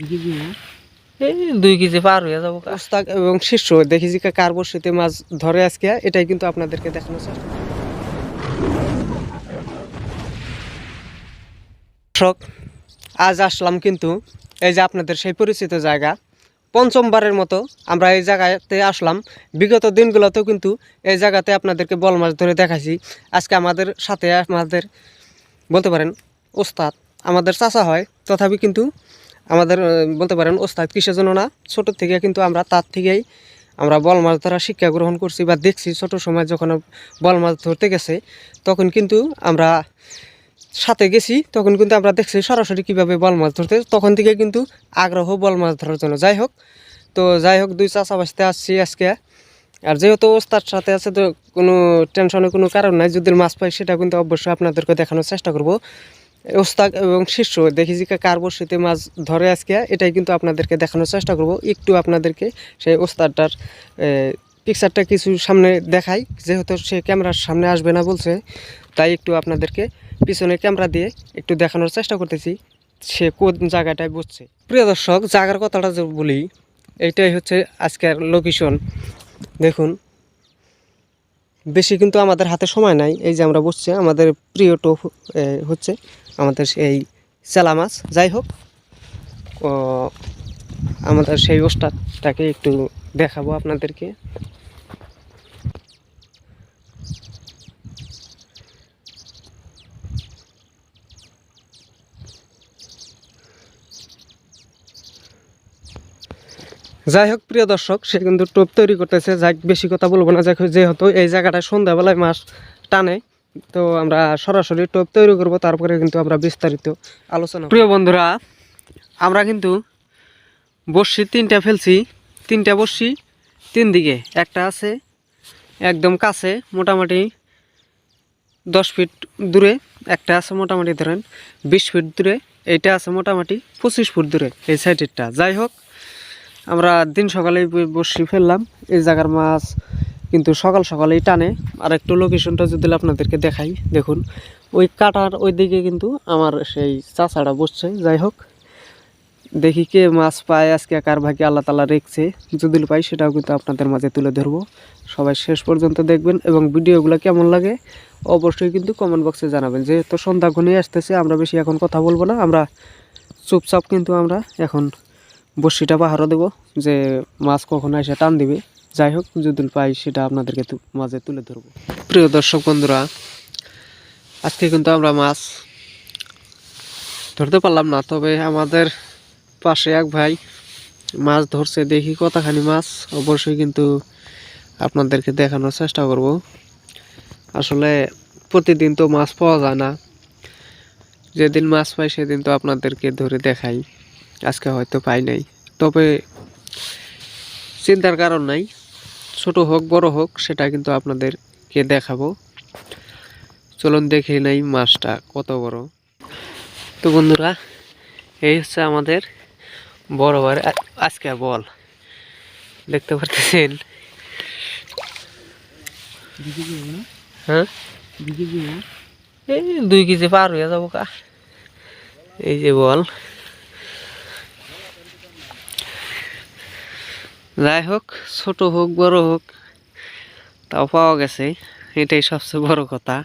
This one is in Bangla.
এই দুই কেজি পার হয়ে যাব কা। এবং শিষ্য দেখি যে কার বসিতে মাছ ধরে আজকে। এটাই কিন্তু আপনাদেরকে দেখানো চেষ্টা। দর্শক আজ আসলাম কিন্তু এই যে আপনাদের সেই পরিচিত জায়গা। পঞ্চমবারের মতো আমরা এই জায়গাতে আসলাম। বিগত দিনগুলোতেও কিন্তু এই জায়গাতে আপনাদেরকে বল মাছ ধরে দেখাইছি। আজকে আমাদের সাথে আমাদের বলতে পারেন ওস্তাদ আমাদের চাচা হয়। তথাপি কিন্তু আমাদের বলতে পারেন, ওস্তাদ কিসের জন্য না? ছোটোর থেকে কিন্তু আমরা তার থেকেই আমরা বল মাছ ধরা শিক্ষা গ্রহণ করছি বা দেখছি ছোট সময় যখন বল মাছ ধরতে গেছে, তখন কিন্তু আমরা সাথে গেছি, তখন কিন্তু আমরা দেখছি সরাসরি কীভাবে বল মাছ ধরতে তখন থেকে কিন্তু আগ্রহ বল মাছ ধরার জন্য। যাই হোক, তো যাই হোক, দুই চাচা বাসতে আসছি আজকে। আর যেহেতু ওস্তাদ সাথে আছে, তো কোনো টেনশনের কোনো কারণ নাই। যদি মাছ পাই, সেটা কিন্তু অবশ্যই আপনাদেরকে দেখানোর চেষ্টা করব। ওস্তাদ এবং শিষ্য, দেখি যে কার বসিতে মাছ ধরে আজকে, এটাই কিন্তু আপনাদেরকে দেখানোর চেষ্টা করব। একটু আপনাদেরকে সেই ওস্তাদটার পিকচারটা কিছু সামনে দেখাই, যেহেতু সে ক্যামেরার সামনে আসবে না বলছে, তাই একটু আপনাদেরকে পিছনে ক্যামেরা দিয়ে একটু দেখানোর চেষ্টা করতেছি, সে কোন জায়গাটায় বসছে। প্রিয় দর্শক, জায়গার কথাটা বলি এইটাই হচ্ছে আজকের লোকেশন দেখুন বেশি কিন্তু আমাদের হাতে সময় নাই। এই যে আমরা বসছি, আমাদের প্রিয় টোপ হচ্ছে আমাদের সেই চেলা মাছ। যাই হোক আমাদের সেই ওস্তাদটাকে একটু দেখাবো আপনাদেরকে। যাই হোক, প্রিয় দর্শক, সে কিন্তু টোপ তৈরি করতেছে। যাই বেশি কথা বলব না। যাই যেহেতু এই জায়গাটায় সন্ধ্যাবেলায় মাছ টানে, তো আমরা সরাসরি টোপ তৈরি করব। তারপরে কিন্তু আমরা বিস্তারিত আলোচনা প্রিয় বন্ধুরা, আমরা কিন্তু বর্ষি তিনটা ফেলছি, তিনটা বর্ষি তিন দিকে। একটা আছে একদম কাছে, মোটামুটি দশ ফিট দূরে, একটা আছে মোটামুটি ধরেন বিশ ফিট দূরে, এইটা আছে মোটামুটি পঁচিশ ফুট দূরে, এই সাইডেরটা যাই হোক আমরা দিন সকালেই ব- বসি ফেললাম। এই জায়গার মাছ কিন্তু সকাল সকালেই টানে। আর একটু লোকেশনটা যদি আপনাদেরকে দেখাই, দেখুন। ওই কাটার ওই দিকে কিন্তু আমার সেই চাচাটা বসছে। যাই হোক, দেখি কে মাছ পায়, আজকে কার ভাগে আল্লাহ তালা রেখছে। যদি পাই, সেটাও কিন্তু আপনাদের মাঝে তুলে ধরবো। সবাই শেষ পর্যন্ত দেখবেন এবং ভিডিওগুলো কেমন লাগে, অবশ্যই কিন্তু কমেন্ট বক্সে জানাবেন। যেহেতু সন্ধ্যা ঘনিয়ে আসতেছে, আমরা বেশি এখন কথা বলব না। আমরা চুপচাপ কিন্তু আমরা এখন বড়শিটা পাহারা দেবো যে মাছ কখন এসে টান দিবে। যাই হোক যদি পাই সেটা আপনাদেরকে মাঝে তুলে ধরবো। প্রিয় দর্শক বন্ধুরা, আজকে কিন্তু আমরা মাছ ধরতে পারলাম না, তবে আমাদের পাশে এক ভাই মাছ ধরছে, দেখি কতখানি মাছ। অবশ্যই কিন্তু আপনাদেরকে দেখানোর চেষ্টা করব। আসলে প্রতিদিন তো মাছ পাওয়া যায় না। যেদিন মাছ পাই সেদিন তো আপনাদেরকে ধরে দেখাই। আজকে হয়তো পাই নাই। তবে চিন্তার কারণ নাই। ছোট হোক, বড় হোক, সেটা কিন্তু আপনাদেরকে দেখাবো। চলুন দেখে নেই মাছটা কত বড়। তো বন্ধুরা, এই হচ্ছে আমাদের বড় বড় আজকে বল। দেখতে পারতেছেন? হ্যাঁ? এই দুই কেজি পার হয়ে যাব কা। এই যে বল। যাই হোক ছোট হোক বড় হোক তাও পাওয়া গেছে। এটাই সবচেয়ে বড় কথা।